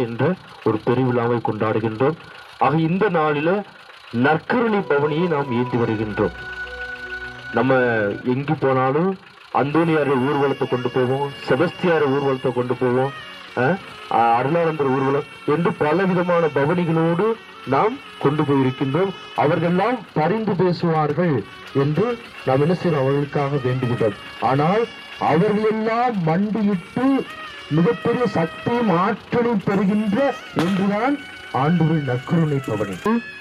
என்ற ஒரு பெருவிழாவை கொண்டாடுகின்றோம். ஆக இந்த நாளில் நற்கருணை பவனியை நாம் ஏந்தி வருகின்றோம். நம்ம எங்கு போனாலும் அந்தோனியார் ஊர்வலத்தை கொண்டு போவோம் செபஸ்தியார் ஊர்வலத்தை கொண்டு போவோம் அஹ், அருளானந்தர் ஊர்வலம் என்று பல விதமான பவனிகளோடு நாம் கொண்டு போயிருக்கின்றோம். அவர்கள்லாம் பரிந்து பேசுவார்கள் என்று நாம் என்ன செய்யறோம் அவர்களுக்காக வேண்டுகின்றோம். ஆனால் அவர்களெல்லாம் மண்டியிட்டு மிகப்பெரிய சக்தியும் ஆற்றலும் பெறுகின்ற என்றுதான் ஆண்டுகள் நற்கருணை பவனி.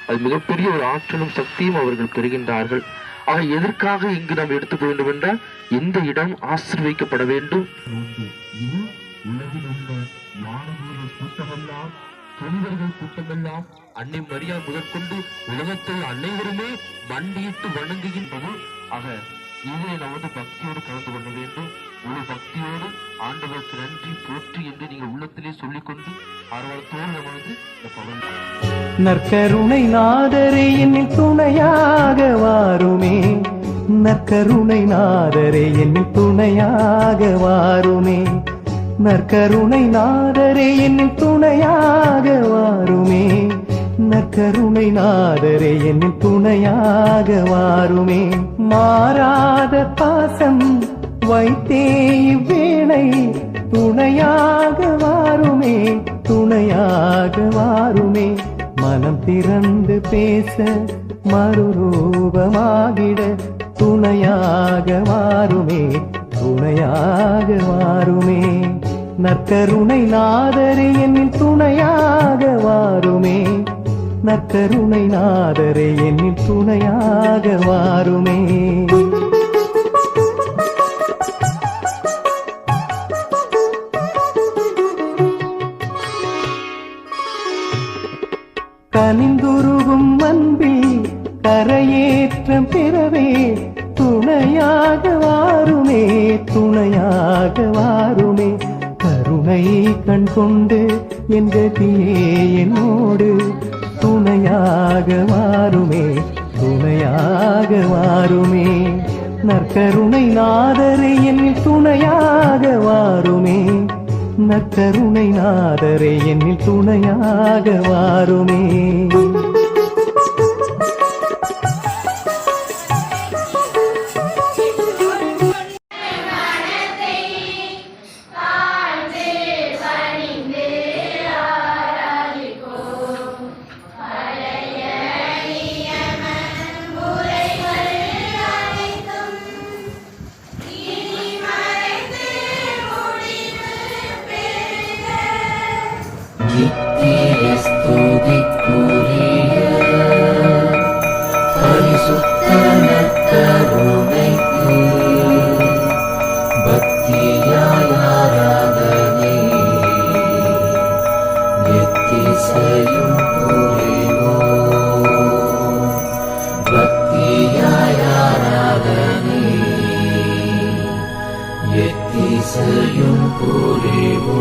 அது மிகப்பெரிய ஒரு ஆற்றலும் சக்தியும் அவர்கள் பெறுகின்றார்கள். ஆக எதற்காக இங்கு நாம் எடுத்துக்க வேண்டும் என்றால் இந்த இடம் ஆசிர்வதிக்கப்பட வேண்டும்? இது உலகில் உள்ள மாணவர்கள் கூட்டமெல்லாம் தொழிலர்கள் கூட்டமெல்லாம் அன்னை மரியா முதற்கொண்டு உலகத்தில் அனைவருமே மண்டியிட்டு வணங்குகின்றனர். ஆக இதை வந்து பக்தியோடு கலந்து கொள்ள வேண்டும். முழு பக்தியோடு ஆண்டவருக்கு நன்றி போற்றி என்று நீங்கள் உள்ளத்திலே சொல்லிக்கொண்டு ஆர்வத்தோடு நம்ம வந்து இந்த பவன் நற்கருணை நாதரே என்னில் துணையாக வாருமே. நற்கருணை நாதரே என்னில் துணையாக வாருமே. நற்கருணை நாதரே என்னில் துணையாக வாருமே. கருணை நாதரே என்னில் துணையாக வாருமே. மாறாத பாசம் வைத்தே இவ்வேளை துணையாக வாருமே துணையாக வாருமே. மனம் திறந்து பேச மறுரூபமாகிட துணையாக வாருமே துணையாக வாருமே. நற்கருணை நாதரே என்னில் துணை நற்கருணை நாதரே என்னில் துணையாக வாருமே. கனிந்துருகும் அன்பில் கரையேற்றம் பெறவே துணையாக வாருமே துணையாக வாருமே. கருணை கண் கொண்டு என் கதியே என்னோடு துணையாக மாறுமே துணையாக மாறுமே. நற்கருணை நாதரே என்னில் துணையாக வாருமே நற்கருணை நாதரே என்னில் துணையாக வாருமே நித்தியஸ்துதிக்குரிய பரிசுத்த நற்கருணைக்கு பக்தியாய் ஆராதனை நெத்திசையும் புரிவோ பக்தியாய் புரிவோ